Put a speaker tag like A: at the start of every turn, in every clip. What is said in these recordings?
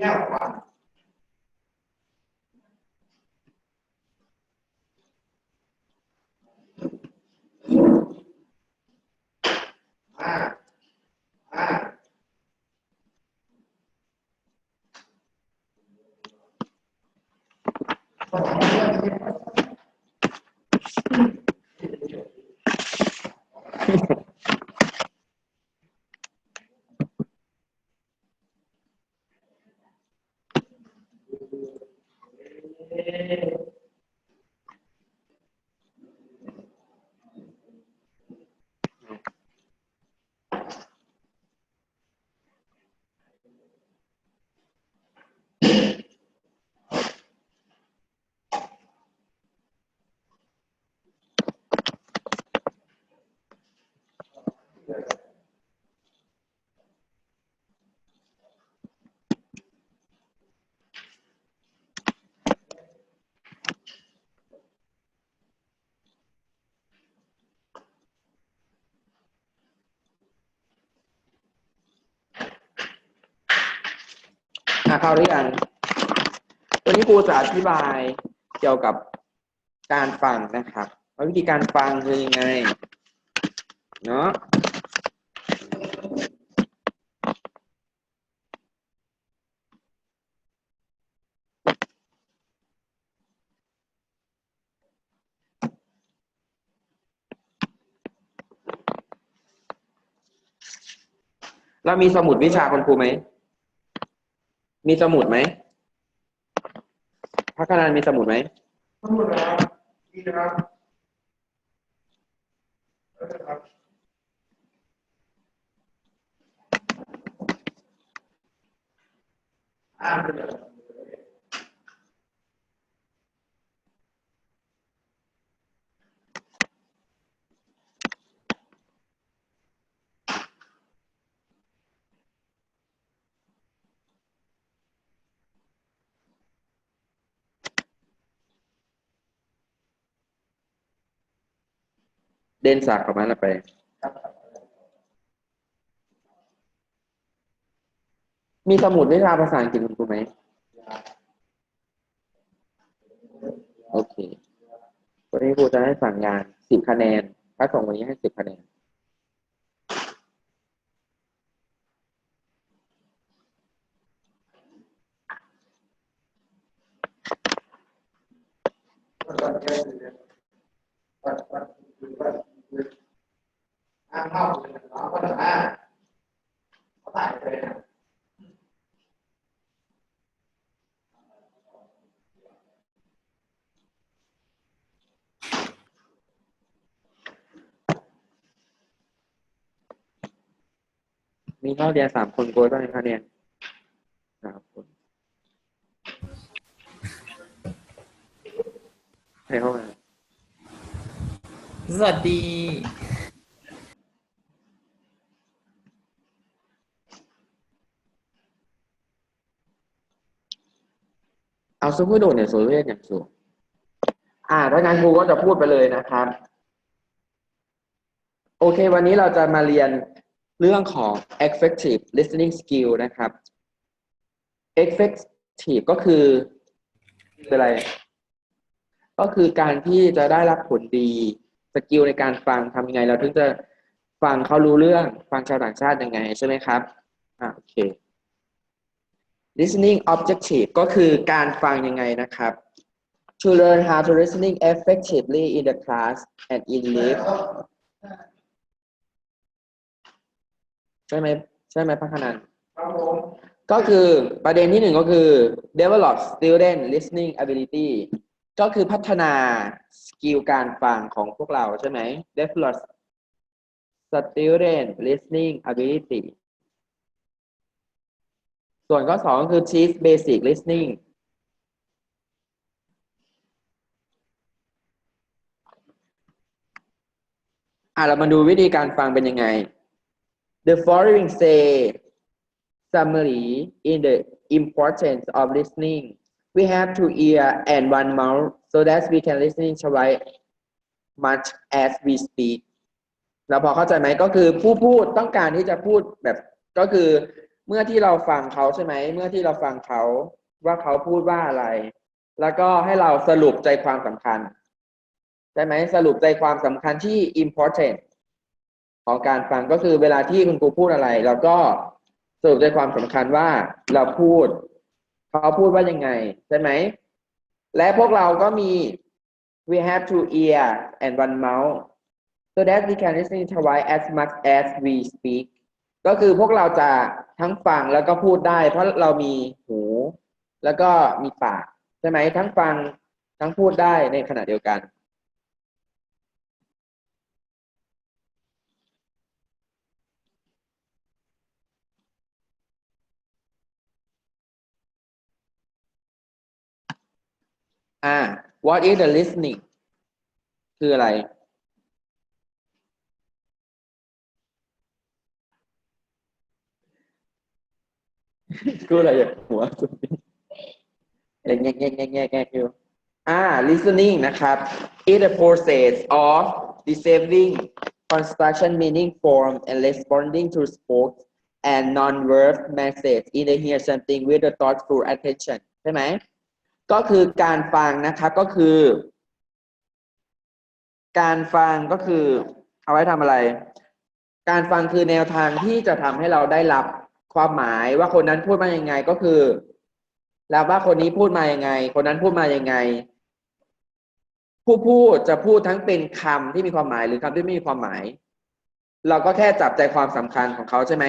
A: ย Okay. อะเข้าหรือยังวันนี้ครูจะอธิบายเกี่ยวกับการฟังนะครับว่าวิธีการฟังคือยังไง เนาะเรามีสมุดวิชาคุณครูไหม มีสมุดไหมพักนานมีสมุดไหม
B: สมุดนะครับมีนะครับเออครับ
A: อ่า เด่นสากประมาณละไปมีสมุดวิชาภาษาอังกฤษคุณครูไหมโอเควันนี้ครูจะให้สั่งงานสิบคะแนน ถ้าส่งวันนี้ให้สิบคะแนน
B: อ่านเข้าเลยนะเอาก็ได้เขาถ่ายไปนะ
A: มีเข้าเรียนสามคนครูต้องให้คะแนนสามคนใครเข้ามา
C: สวัสดี
A: เอาซุปเปอร์โดดเนี่ยสวยเรียนอย่างสูงอ่าถ้างั้นครูก็จะพูดไปเลยนะครับ โอเค วันนี้เราจะมาเรียน เรื่องของ effective listening skill นะครับ effective ก็คือคืออะไร ก็คือการที่จะได้รับผลดีสกิลในการฟังทำยังไง เราถึงจะฟังเขารู้เรื่อง ฟังชาวต่างชาติยังไงใช่ไหมครับอ่าโอเค listening objective ก็คือการฟังยังไงนะครับ to learn how to listening effectively in the class and in life ใช่ไหมใช่ไหมพักนัน
B: ครผม
A: ก็คือประเด็นที่หนึ่งก็คือ develop student listening ability ก็คือพัฒนาสกิลการฟังของพวกเราใช่ไหม develop student listening ability ส่วนข้อสองก็คือ teach basic listening อะเรามาดูวิธีการฟังเป็นยังไง the following say summary in the importance of listening we have two ear and one mouth so that we can listening twice much as we speak เราพอเข้าใจไหมก็คือผู้พูดต้องการที่จะพูดแบบก็คือเมื่อที่เราฟังเขาใช่ไหมเมื่อที่เราฟังเขาว่าเขาพูดว่าอะไร แล้วก็ให้เราสรุปใจความสำคัญใช่ไหมสรุปใจความสำคัญที่ important ของการฟังก็คือเวลาที่คุณครูพูดอะไรเราก็สรุปใจความสำคัญว่าเราพูดเขาพูดว่ายังไงใช่ไหมและพวกเราก็มี we have two ear and one mouth so that we can listen twice as much as we speak ก็คือพวกเราจะทั้งฟังแล้วก็พูดได้ เพราะเรามีหู แล้วก็มีปาก ใช่ไหมทั้งฟังทั้งพูดได้ในขณะเดียวกัน อ่า what is the listening คืออะไร กูอะไรอ่ะหัวสุดอะไรแง่แง่แง่แง่แง่อยู่อ่า listening นะครับ is the process of receiving construction meaning form and responding to spoke and non-verb message in the hear something with the thoughtful attention ใช่ไหม ก็คือการฟังนะครับก็คือ การฟังก็คือ เอาไว้ทำอะไร การฟังคือแนวทางที่จะทำให้เราได้รับความหมายว่าคนนั้นพูดมายังไงก็คือแล้วว่าคนนี้พูดมายังไง คนนั้นพูดมายังไง ผู้พูดจะพูดทั้งเป็นคำที่มีความหมายหรือคำที่ไม่มีความหมาย เราก็แค่จับใจความสำคัญของเขาใช่ไหม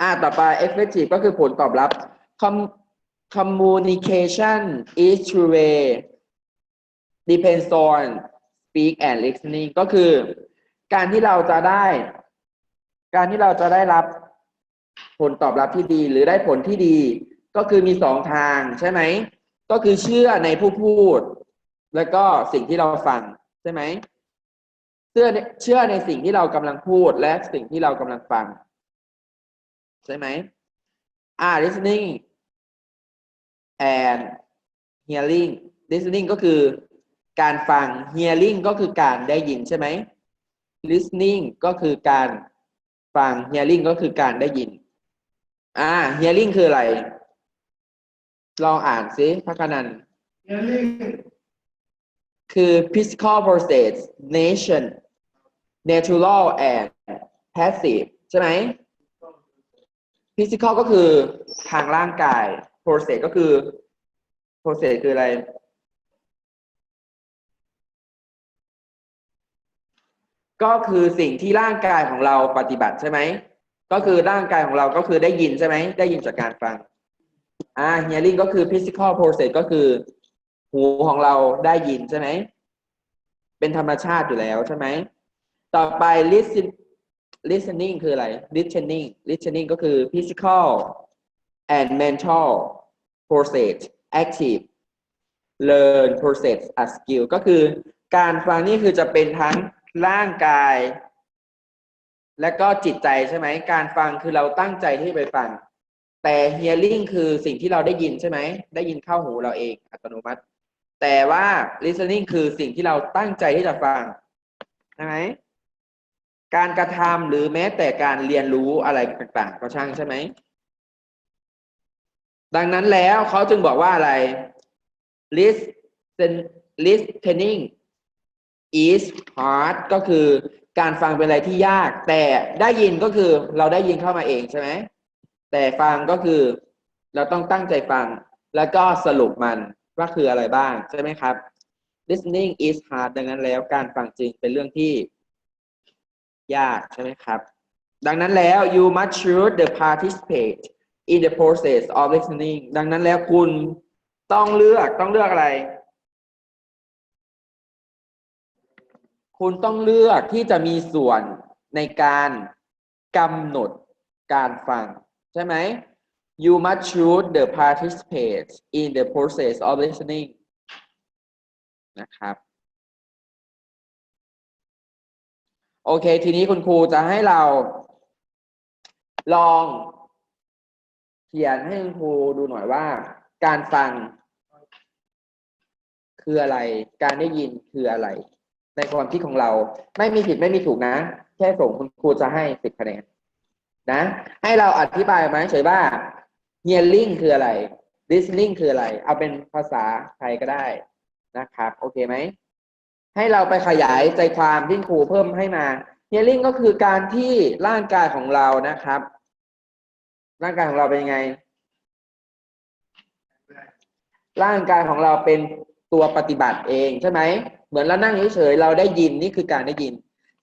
A: อ่าต่อไป effective ก็คือผลตอบรับ Com- communication is two way depends on speak and listening ก็คือ การที่เราจะได้ การที่เราจะได้รับผลตอบรับที่ดี หรือได้ผลที่ดี ก็คือมีสองทางใช่ไหม ก็คือเชื่อในผู้พูด แล้วก็สิ่งที่เราฟังใช่ไหมเชื่อเชื่อในสิ่งที่เรากำลังพูดและสิ่งที่เรากำลังฟัง ใช่ไหมอ่า listening and hearing listening ก็คือการฟัง hearing ก็คือการได้ยินใช่ไหม listening ก็คือการฟัง hearing ก็คือการได้ยิน อ่า hearing คืออะไร ลองอ่านซิพักนันท์
B: เรียนลิง
A: คือ physical process nation natural and passive ใช่ไหม physical ก็คือทางร่างกาย process ก็คือ process คืออะไรก็คือสิ่งที่ร่างกายของเราปฏิบัติใช่ไหม ก็คือร่างกายของเราก็คือได้ยินใช่ไหม ได้ยินจากการฟัง อ่า hearing ก็คือ physical process ก็คือ หูของเราได้ยินใช่ไหม เป็นธรรมชาติอยู่แล้วใช่ไหม ต่อไป listen listening คืออะไร listening listening ก็คือ physical and mental process active learn process a skill ก็คือการฟังนี่คือจะเป็นทั้งร่างกาย และก็จิตใจใช่ไหม การฟังคือเราตั้งใจที่ไปฟัง แต่ hearing คือสิ่งที่เราได้ยินใช่ไหม ได้ยินเข้าหูเราเองอัตโนมัติ แต่ว่า listening คือสิ่งที่เราตั้งใจที่จะฟังใช่ไหม การกระทำหรือแม้แต่การเรียนรู้อะไรต่างๆ ก็ช่างใช่ไหม ดังนั้นแล้วเขาจึงบอกว่าอะไร listen listening is hard ก็คือการฟังเป็นอะไรที่ยาก แต่ได้ยินก็คือเราได้ยินเข้ามาเองใช่ไหมแต่ฟังก็คือเราต้องตั้งใจฟังแล้วก็สรุปมันว่าคืออะไรบ้างใช่ไหมครับ listening is hard ดังนั้นแล้วการฟังจริงเป็นเรื่องที่ ยากใช่ไหมครับ ดังนั้นแล้ว you must choose the participate in the process of listening ดังนั้นแล้วคุณต้องเลือกต้องเลือกอะไร คุณต้องเลือกที่จะมีส่วนในการกำหนดการฟัง ใช่ไหม you must choose the participate in the process of listening นะครับ โอเค ทีนี้คุณครูจะให้เรา ลอง เขียนให้คุณครูดูหน่อยว่า การฟัง คืออะไร การได้ยินคืออะไร ในความคิดของเรา ไม่มีผิดไม่มีถูกนะ แค่ส่งคุณครูจะให้สิบคะแนนนะ ให้เราอธิบายมาเฉยว่า hearing คืออะไร listening คืออะไร เอาเป็นภาษาไทยก็ได้นะครับ โอเคไหม ให้เราไปขยายใจความที่ครูเพิ่มให้มา hearing ก็คือการที่ร่างกายของเรานะครับ ร่างกายของเราเป็นยังไง ร่างกายของเราเป็นตัวปฏิบัติเองใช่ไหม เหมือนเรานั่งเฉยๆเราได้ยินนี่คือการได้ยิน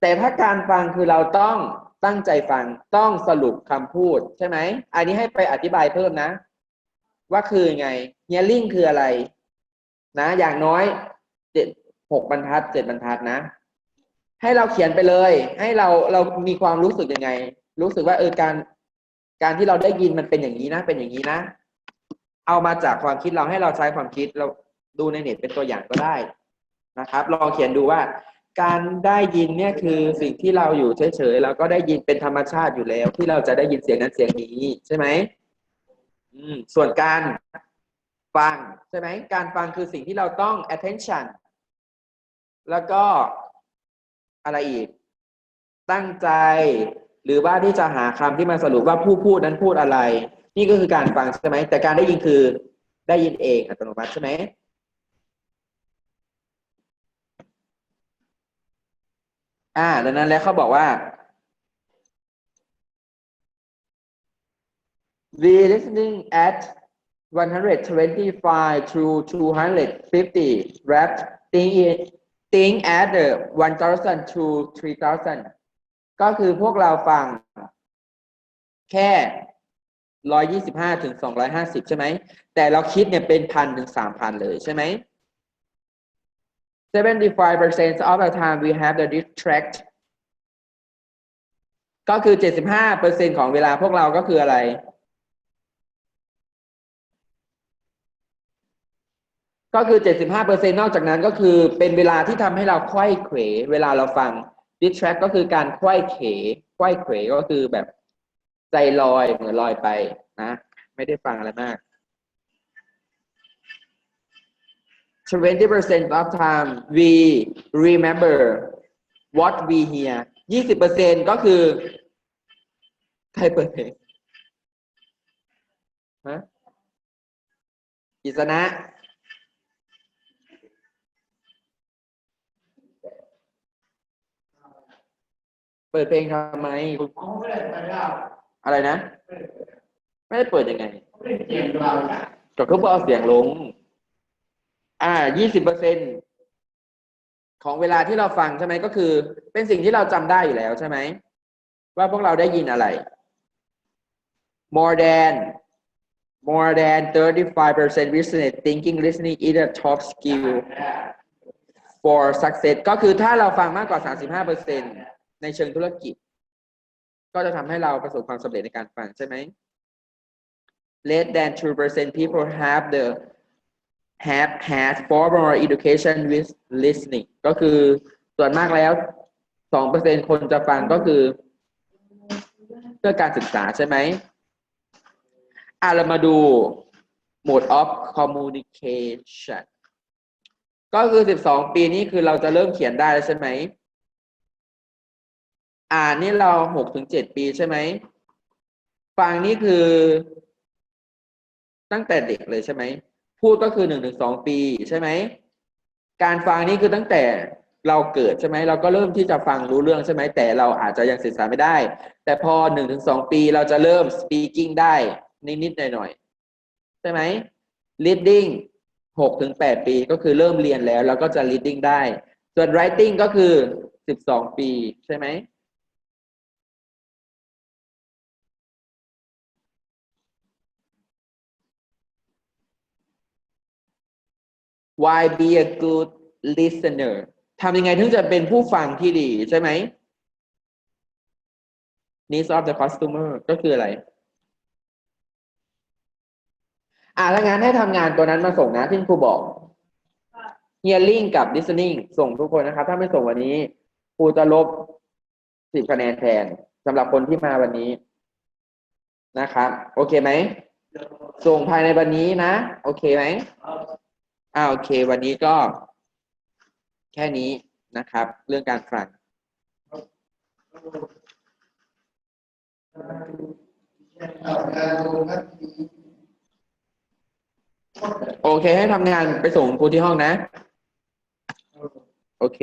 A: แต่ถ้าการฟังคือเราต้องตั้งใจฟังต้องสรุปคำพูดใช่ไหม อันนี้ให้ไปอธิบายเพิ่มนะ ว่าคือไง hearing คืออะไร นะ อย่างน้อย หกบรรทัดเจ็ดบรรทัดนะ ให้เราเขียนไปเลย ให้เราเรามีความรู้สึกยังไง รู้สึกว่าเออการการที่เราได้ยินมันเป็นอย่างนี้นะ เป็นอย่างนี้นะ เอามาจากความคิดเราให้เราใช้ความคิดเราดูในเน็ตเป็นตัวอย่างก็ได้นะครับ ลองเขียนดูว่า การได้ยินเนี่ยคือสิ่งที่เราอยู่เฉยๆเราก็ได้ยินเป็นธรรมชาติอยู่แล้ว ที่เราจะได้ยินเสียงนั้นเสียงนี้ใช่ไหมอืมส่วนการฟังใช่ไหมการฟังคือสิ่งที่เราต้อง attention แล้วก็อะไรอีก ตั้งใจ หรือว่าที่จะหาคำที่มาสรุปว่าผู้พูดนั้นพูดอะไร นี่ก็คือการฟังใช่ไหมแต่การได้ยินคือได้ยินเองอัตโนมัติใช่ไหมอ่าดังนั้นแล้วเขาบอกว่า we listening at 125 to 250 reps think it think at the 1000 to 3000 ก็คือพวกเราฟังแค่ร้อยี่สิบห้าถึงสองร้อยห้าสิบใช่ไหม แต่เราคิดเนี่ยเป็นพันถึงสามพันเลยใช่ไหม 75 percent of the time we have the distract ก็คือ 75เปอร์เซ็นของเวลาพวกเราก็คืออะไร ก็คือ 75เปอร์เซ็นนอกจากนั้นก็คือเป็นเวลาที่ทำให้เราไขว้เขวเวลาเราฟัง distract ก็คือการไขว้เขวไขว้เขวก็คือแบบใจลอยเหมือนลอยไปนะ ไม่ได้ฟังอะไรมาก20% of time we remember what we hear 20%ก็คือ ใครเปิดเพลงฮะกิษณะ เปิดเพลงทำไมคุณ
B: เขาไม่ได้ไปแล้ว
A: อะไรนะ ไม่ได้เปิดยังไง
B: ไม่ได้เกี่ยวกับเราเนี่ย
A: ก็เขาบอเอาเสียงลง อ่า ยี่สิบเปอร์เซ็นของเวลาที่เราฟังใช่ไหมก็คือ เป็นสิ่งที่เราจำได้อยู่แล้วใช่ไหม ว่าพวกเราได้ยินอะไร more than more than 35% listening thinking listening is a top skill for success ก็คือถ้าเราฟังมากกว่า 35% ในเชิงธุรกิจ ก็จะทำให้เราประสบความสำเร็จในการฟังใช่ไหม less than 2% people have the have had formal education with listening ก็คือส่วนมากแล้ว 2%คนจะฟังก็คือ เพื่อการศึกษาใช่ไหมอะเรามาดู mode of communication ก็คือ 12 ปีนี้คือเราจะเริ่มเขียนได้แล้วใช่ไหม อ่านนี่เรา6ถึง7ปีใช่ไหมฟังนี่คือ ตั้งแต่เด็กเลยใช่ไหมพูดก็คือ1ถึง2ปีใช่ไหมการฟังนี่คือตั้งแต่เราเกิดใช่ไหมเราก็เริ่มที่จะฟังรู้เรื่องใช่ไหมแต่เราอาจจะยังสื่อสารไม่ได้ แต่พอ1ถึง2ปีเราจะเริ่ม speaking ได้นิดๆหน่อยๆใช่ไหม reading 6ถึง8ปีก็คือเริ่มเรียนแล้วแล้วก็จะ reading ได้ ส่วน writing ก็คือ12ปีใช่ไหม why be a good listener ทำยังไงถึงจะเป็นผู้ฟังที่ดีใช่ไหม needs of the customer ก็คืออะไร อ่าถ้างั้นให้ทำงานตัวนั้นมาส่งนะที่ครูบอก hearing กับ listening ส่งทุกคนนะครับ ถ้าไม่ส่งวันนี้ครูจะลบสิบคะแนนแทนสำหรับคนที่มาวันนี้นะครับ โอเคไหม ส่งภายในวันนี้นะ โอเคไหม อ่าโอเค วันนี้ก็ แค่นี้นะครับ เรื่องการฟังโอเค ให้ทำงานไปส่งครูที่ห้องนะ โอเค